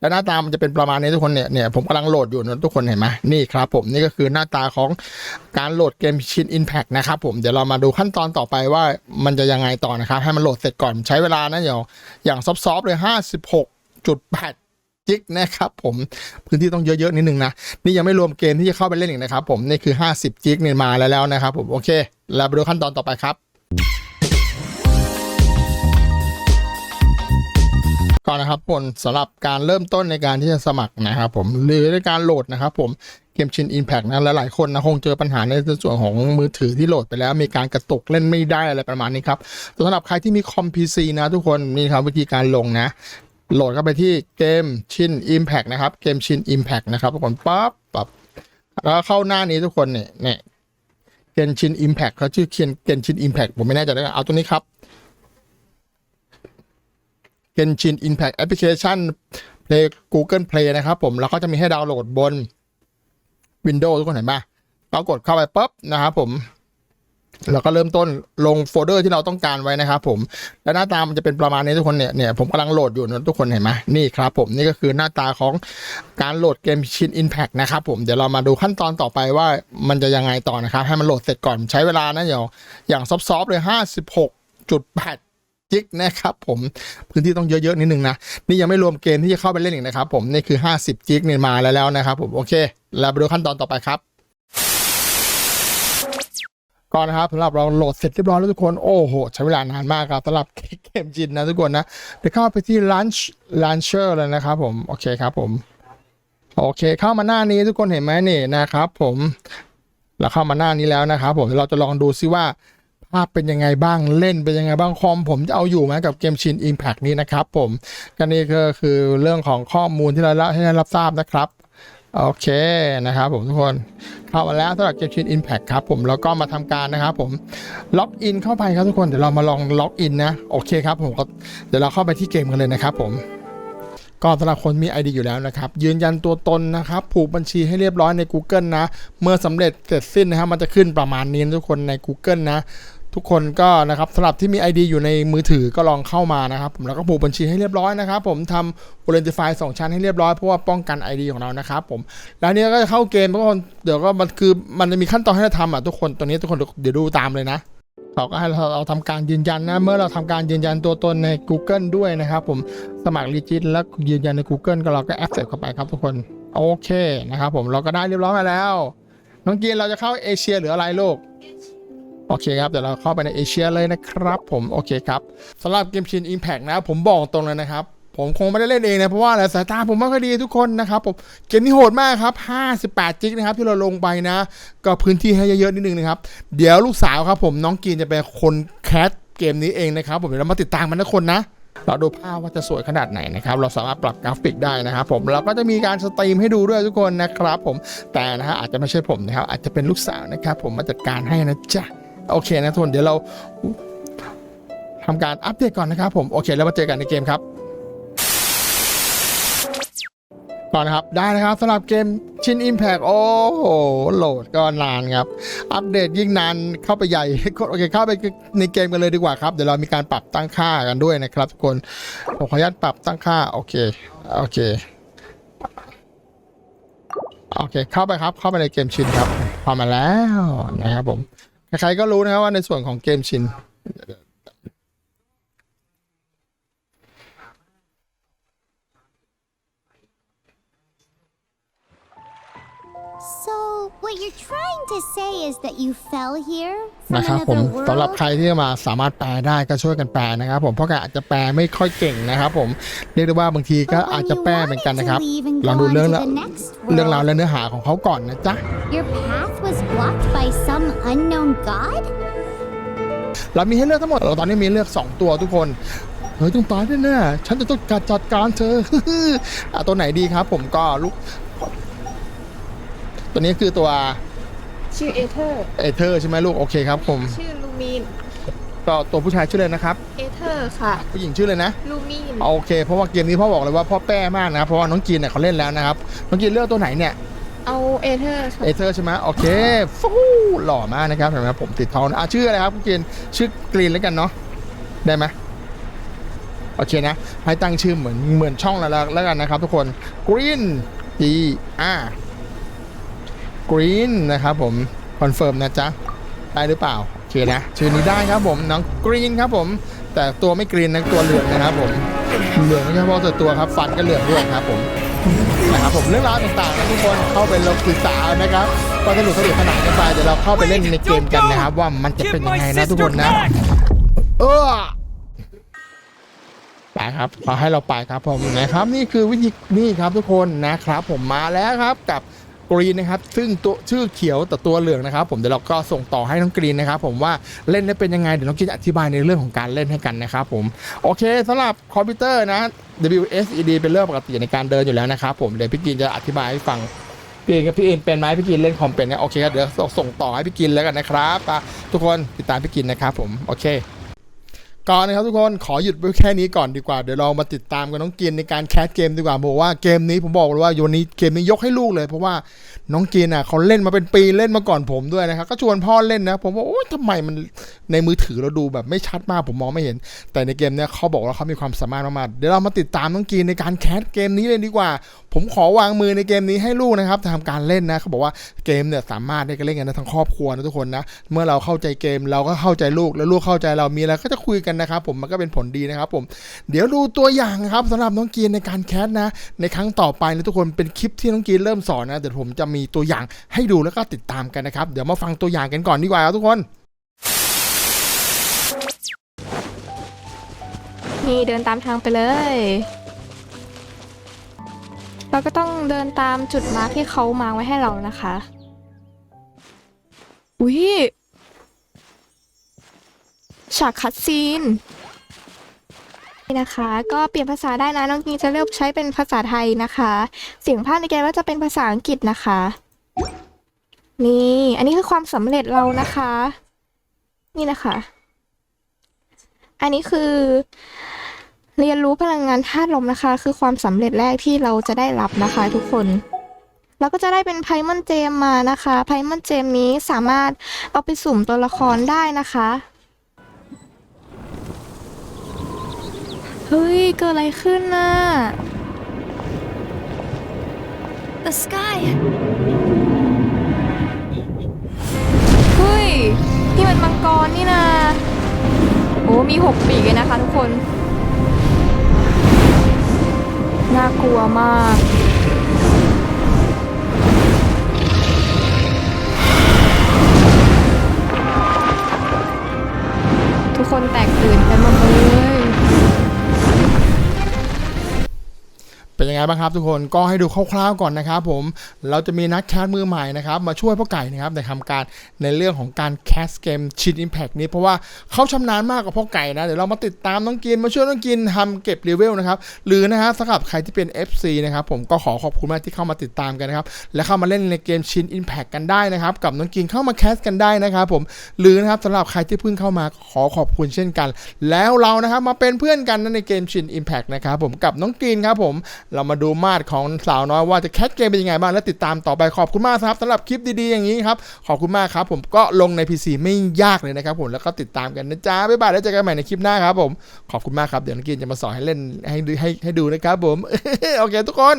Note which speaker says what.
Speaker 1: แล้วหน้าตามันจะเป็นประมาณนี้ทุกคนเนี่ยเนี่ยผมกำลังโหลดอยู่นะทุกคนเห็นไหมนี่ครับผมนี่ก็คือหน้าตาของการโหลดเกมชิน Impact นะครับผมเดี๋ยวเรามาดูขั้นตอนต่อไปว่ามันจะยังไงต่อนะครับ ให้มันโหลดเสร็จก่อนใช้เวลานะอย่างอย่างซอฟๆเลย 56.8จิกนะครับผมพื้นที่ต้องเยอะๆนิดนึงนะ นี่ยังไม่รวมเกมที่จะเข้าไปเล่นอีกนะครับผมนี่คือ 50จิกเนี่ยมาแล้วแล้วนะครับผมโอเคเราไปดูขั้นตอนต่อไปครับ ก่อนนะครับผลสำหรับการเริ่มต้นในการที่จะสมัครนะครับผมหรือในการโหลดนะครับผมเกมชิน Impact นะหลายๆคนนะคงเจอปัญหาในส่วนของมือถือที่โหลดไปแล้ว มีการกระตุกเล่นไม่ได้อะไรประมาณนี้ครับสำหรับใครที่มีคอม PC นะทุกคนนี่ครับวิธีการลงนะโหลดเข้าไปที่เกมชิน Impact นะครับเกมชิน Impact นะครับทุกคนปั๊บปั๊บแล้วเข้าหน้านี้ทุกคนเนี่ยเนี่ยเกมชิน Impact เขาชื่อเคียนเกมชิน Impact ผมไม่แน่ใจนะเอาตัวนี้ครับ Genshin Impact Application Play Google Play นะครับผมแล้วก็จะมีให้ดาวน์โหลดบน Windows ทุกคนเห็นปะเรากดเข้าไปปุ๊บนะครับผมแล้วก็เริ่มต้นลงโฟลเดอร์ที่เราต้องการไว้นะครับผม แล้วหน้าตามันจะเป็นประมาณนี้ทุกคนเนี่ยเนี่ยผมกำลังโหลดอยู่นะทุกคนเห็นไหมนี่ครับผมนี่ก็คือหน้าตาของการโหลดเกมชิน Impact นะครับผมเดี๋ยวเรามาดูขั้นตอนต่อไปว่ามันจะยังไงต่อนะครับ ให้มันโหลดเสร็จก่อนใช้เวลานะอย่างอย่างซอฟๆเลย 56.8 จิกนะครับผมพื้นที่ต้องเยอะๆนิดนึงนะ นี่ยังไม่รวมเกมที่จะเข้าไปเล่นอีกนะครับผมนี่คือ 50 จิกเนี่ยมาแล้วแล้วนะครับผมโอเคเราไปดูขั้นตอนต่อไปครับก่อนนะครับสำหรับเราโหลดเสร็จเรียบร้อยแล้วทุกคนโอ้โหใช้เวลานานมากครับสำหรับเกมจินนะทุกคนนะเดี๋ยวเข้าไปที่ launch launcher เลยนะครับผมโอเคครับผมโอเคเข้ามาหน้านี้ทุกคนเห็นไหมนี่นะครับผมเราเข้ามาหน้านี้แล้วนะครับผมเราจะลองดูซิว่าาพเป็นยังไงบ้างเล่นเป็นยังไงบ้างคอมผมจะเอาอยู่ไหมกับเกมชิน Impact นี้นะครับผมกันนี่ก็คือเรื่องของข้อมูลที่เราให้ได้รับทราบนะครับโอเคนะครับผมทุกคนเข้ามาแล้วสำหรับเกมชิน Impact ครับผมแล้วก็มาทำการนะครับผมล็อกอินเข้าไปครับทุกคนเดี๋ยวเรามาลองล็อกอินนะโอเคครับผมเดี๋ยวเราเข้าไปที่เกมกันเลยนะครับผมก็สำหรับคนมี ID อยู่แล้วนะครับ ยืนยันตัวตนนะครับ ผูกบัญชีให้เรียบร้อยใน Google นะ เมื่อสำเร็จเสร็จสิ้นนะครับมันจะขึ้นประมาณนี้ทุกคนใน Google นะ ทุกคนก็นะครับสำหรับที่มี ID อยู่ในมือถือก็ลองเข้ามานะครับผมแล้วก็ผูกบัญชีให้เรียบร้อยนะครับ ผมทำ Identify สองชั้นให้เรียบร้อยเพราะว่าป้องกัน ID ของเรานะครับผมแล้วเนี้ก็จะเข้าเกมทุกคนเดี๋ยวก็มันคือมันจะมีขั้นตอนให้เราทำอะทุกคนตัวนี้ทุกคนเดี๋ยวดูตามเลยนะเขาก็ให้เราเราทำการยืนยันนะเมื่อเราทำการยืนยันตัวตนใน Google ด้วยนะครับ ผมสมัครรีจิตแล้วยืนยันใน Google ก็เราก็แอปเสร็จเข้าไปครับทุกคนโอเคนะครับผมเราก็ได้เรียบร้อยมาแล้วน้องกีนเราจะเข้าเอเชียหรืออะไรลูก โอเคครับเดี๋ยวเราเข้าไปในเอเชียเลยนะครับผมโอเคครับสำหรับเกมชิน Impact นะผมบอกตรงเลยนะครับ ผมคงไม่ได้เล่นเองนะ เพราะว่าอะไรสายตาผมไม่ค่อยดีทุกคนนะครับผมเกมนี้โหดมากครับ 58 จิกนะครับ ที่เราลงไปนะ ก็พื้นที่ให้เยอะๆนิดนึงนะครับ เดี๋ยวลูกสาวครับผมน้องกีนจะเป็นคนแคสเกมนี้เองนะครับ ผมเดี๋ยวเรามาติดตามมันนะคนนะเราดูภาพว่าจะสวยขนาดไหนนะครับ เราสามารถปรับกราฟิกได้นะครับผมเราก็จะมีการสตรีมให้ดูด้วยทุกคนนะครับ ผมแต่นะฮะอาจจะไม่ใช่ผมนะครับอาจจะเป็นลูกสาวนะครับ ผมมาจัดการให้นะจ๊ะ โอเคนะทุกคนเดี๋ยวเราทำการอัปเดตก่อนนะครับผมโอเค แล้วมาเจอกันในเกมครับก่อนนะครับได้นะครับสำหรับเกมชิน Impact โอ้โหโหลดก็นานครับ อัปเดตยิ่งนานเข้าไปใหญ่โอเคเข้าไปในเกมกันเลยดีกว่าครับ เดี๋ยวเรามีการปรับตั้งค่ากันด้วยนะครับทุกคนผมขออนุญาตปรับตั้งค่าโอเคโอเคโอเค เข้าไปครับเข้าไปในเกมชินครับพอมาแล้วนะครับผม ใครๆก็รู้นะครับว่าในส่วนของเกมชิน
Speaker 2: So, what you're trying to say is that you fell here
Speaker 1: นะ
Speaker 2: from
Speaker 1: ครับผม
Speaker 2: another
Speaker 1: สำหรับ
Speaker 2: world?
Speaker 1: ใครที่มาสามารถแปลได้ก็ช่วยกันแปลนะครับ ผมเพราะแกอาจจะแปลไม่ค่อยเก่งนะครับ ผมเรียกได้ว่าบางทีก็
Speaker 2: But
Speaker 1: อาจ
Speaker 2: when
Speaker 1: จะ
Speaker 2: you
Speaker 1: แปลเหมือนกัน
Speaker 2: wanted
Speaker 1: นะครับ
Speaker 2: to leave and
Speaker 1: ลอง
Speaker 2: go
Speaker 1: ดู
Speaker 2: on
Speaker 1: เรื่อง
Speaker 2: to
Speaker 1: ละ
Speaker 2: the next
Speaker 1: เรื่องราว
Speaker 2: world,
Speaker 1: และเนื้อหาของเขาก่อนนะจ๊ะ
Speaker 2: your path was blocked by some unknown god?
Speaker 1: เรามีให้เลือกทั้งหมดเราตอนนี้มีเลือก 2 ตัวทุกคนเฮ้ยต้องตายแน่ๆฉันจะต้องการจัดการเธออะตัวไหนดีครับ ผมก็ลูก ตัวนี้คือตัว
Speaker 3: ชื่อเอเธอร์
Speaker 1: เอเธอร์ใช่ไหมลูกโอเคครับผม
Speaker 3: ชื่อลูมีน
Speaker 1: ก็ตัวผู้ชายชื่อเลยนะครับ
Speaker 3: เอเธอร์ค่ะ
Speaker 1: ผู้หญิงชื่อเลยนะ
Speaker 3: ลูมีน
Speaker 1: โอเค เพราะว่าเกมนี้พ่อบอกเลยว่าพ่อแป้มากนะครับเพราะว่าน้องจีนเนี่ยเขาเล่นแล้วนะครับน้องจีนเลือกตัวไหนเนี่ย
Speaker 3: เอาเอเธอร์ค่ะ
Speaker 1: เอเธอร์ใช่ไหมโอเคฟูหล่อมากนะครับเห็นไหมผมติดทองนะอะชื่ออะไรครับคุณจีนชื่อกรีนแล้วกันเนาะได้ไหมโอเคนะให้ตั้งชื่อเหมือนเหมือนช่องแล้วแล้วกันนะครับทุกคน Green G R Green นะครับผมคอนเฟิร์มนะจ๊ะได้หรือเปล่าโอเคนะชื่อนี้ได้ครับผมน้องกรีนครับผม แต่ตัวไม่กรีนนะตัวเหลืองนะครับผมเหลืองไม่ใช่เพราะแต่ตัวครับฟันก็เหลืองด้วยครับผมนะครับผมเรื่องราวต่างๆนะทุกคนเข้าไปลงศึกษานะครับก็สนุกสนุกขนาดกันไปเดี๋ยวเราเข้าไปเล่นในเกมกันนะครับ ว่ามันจะเป็นยังไงนะทุกคนนะ เออไปครับขอให้เราไปครับผมนะครับ นี่คือวิธีนี่ครับทุกคนนะครับ ผมมาแล้วครับกับ กรีนนะครับซึ่งตัวชื่อเขียวแต่ตัวเหลืองนะครับ ผมเดี๋ยวเราก็ส่งต่อให้น้องกรีนนะครับผมว่าเล่นได้เป็นยังไงเดี๋ยวน้องกรีนอธิบายในเรื่องของการเล่นให้กันนะครับผมโอเคสำหรับคอมพิวเตอร์นะ WSED เป็นเรื่องปกติในการเดินอยู่แล้วนะครับผมเดี๋ยวพี่กรีนจะอธิบายให้ฟังพี่เองกับพี่เอ็นเป็นไหมพี่กินเล่นคอมเป็นนะโอเคครับเดี๋ยวส่งต่อให้พี่กินแล้วกันนะครับทุกคนติดตามพี่กินนะครับผมโอเค ก่อนนะครับทุกคนขอหยุดไว้แค่นี้ก่อนดีกว่า เดี๋ยวเรามาติดตามกับน้องกินในการแคสเกมดีกว่าบอกว่าเกมนี้ผมบอกเลยว่าวันนี้เกมนี้ยกให้ลูกเลย เพราะว่าน้องกินอะเขาเล่นมาเป็นปีเล่นมาก่อนผมด้วยนะครับก็ชวนพ่อเล่นนะผมว่าโอ๊ยทำไมมันในมือถือเราดูแบบไม่ชัดมากผมมองไม่เห็น แต่ในเกมเนี้ยเขาบอกว่าเขามีความสามารถมากๆเดี๋ยวเรามาติดตามน้องกินในการแคสเกมนี้เลยดีกว่า ผมขอวางมือในเกมนี้ให้ลูกนะครับทำการเล่นนะเขาบอกว่าเกมเนี่ยสามารถได้กันเล่นกันได้ทั้งครอบครัวนะทุกคนนะเมื่อเราเข้าใจเกมเราก็เข้าใจลูกแล้วลูกเข้าใจเรามีอะไรก็จะคุยกันนะครับผมมันก็เป็นผลดีนะครับผมเดี๋ยวดูตัวอย่างครับสำหรับน้องกีนในการแคสนะในครั้งต่อไปนะทุกคนเป็นคลิปที่น้องกีนเริ่มสอนนะเดี๋ยวผมจะมีตัวอย่างให้ดูแล้วก็ติดตามกันนะครับเดี๋ยวมาฟังตัวอย่างกันก่อนดีกว่าครับทุกคน
Speaker 3: นี่เดินตามทางไปเลย เราก็ต้องเดินตามจุดมาร์คที่เขามาไว้ให้เรานะคะ อุ้ยฉากคัดซีนนี่นะคะ ก็เปลี่ยนภาษาได้นะ น้องกีจะเลือกใช้เป็นภาษาไทยนะคะ เสียงภาคในเกมก็จะเป็นภาษาอังกฤษนะคะ นี่ อันนี้คือความสำเร็จเรานะคะ นี่นะคะ อันนี้คือ เรียนรู้พลังงานธาตุลมนะคะ คือความสำเร็จแรกที่เราจะได้รับนะคะทุกคนเราก็จะได้เป็นไพมอนเจมมานะคะไพมอนเจมนี้สามารถเอาไปสุ่มตัวละครได้นะคะเฮ้ยเกิดอะไรขึ้นน่ะ
Speaker 2: The sky.
Speaker 3: เฮ้ยนี่มันมังกรนี่นะโอ้มีหกปีกเลยนะคะทุกคน ลัวมาก ทุกคนแตกตื่นกัน เป็
Speaker 1: นยังไงบ้างครับทุกคนก็ให้ดูคร่าวๆก่อนนะครับผมเราจะมีนักแคสมือใหม่นะครับมาช่วยพ่อไก่นะครับในทำการในเรื่องของการแคสเกมชินอิมแพ t นี้เพราะว่าเขาชำนาญมากกว่าพ่อไก่นะเดี๋ยวเรามาติดตามน้องกินมาช่วยน้องกินทำเก็บเลเวลนะครับหรือนะฮะสำหรับใครที่เป็น FC นะครับผมก็ขอขอบคุณมากที่เข้ามาติดตามกันนะครับและเข้ามาเล่นในเกมชินอิมแพ t กันได้นะครับกับน้องกินเข้ามาแคสกันได้นะครับผมหรือนะครับสำหรับใครที่เพิ่งเข้ามาขอขอบคุณเช่นกัน แล้วเรานะครับมาเป็นเพื่อนกันนะในเกมชินอิมแพ t นะครับผมกับน้องกินครับผมเรามาดูมาดของสาวน้อยว่าจะแคสเกมเป็นยังไงบ้างและติดตามต่อไปขอบคุณมากครับสำหรับคลิปดีๆอย่างนี้ครับขอบคุณมากครับ ผมก็ลงใน PC ไม่ยากเลยนะครับผมแล้วก็ติดตามกันนะจ๊ะบ๊ายบายแล้วเจอกันใหม่ในคลิปหน้าครับผมขอบคุณมากครับเดี๋ยวนักกินจะมาสอนให้เล่นให้ดูให้ให้ดูนะครับผมโอเคทุกคน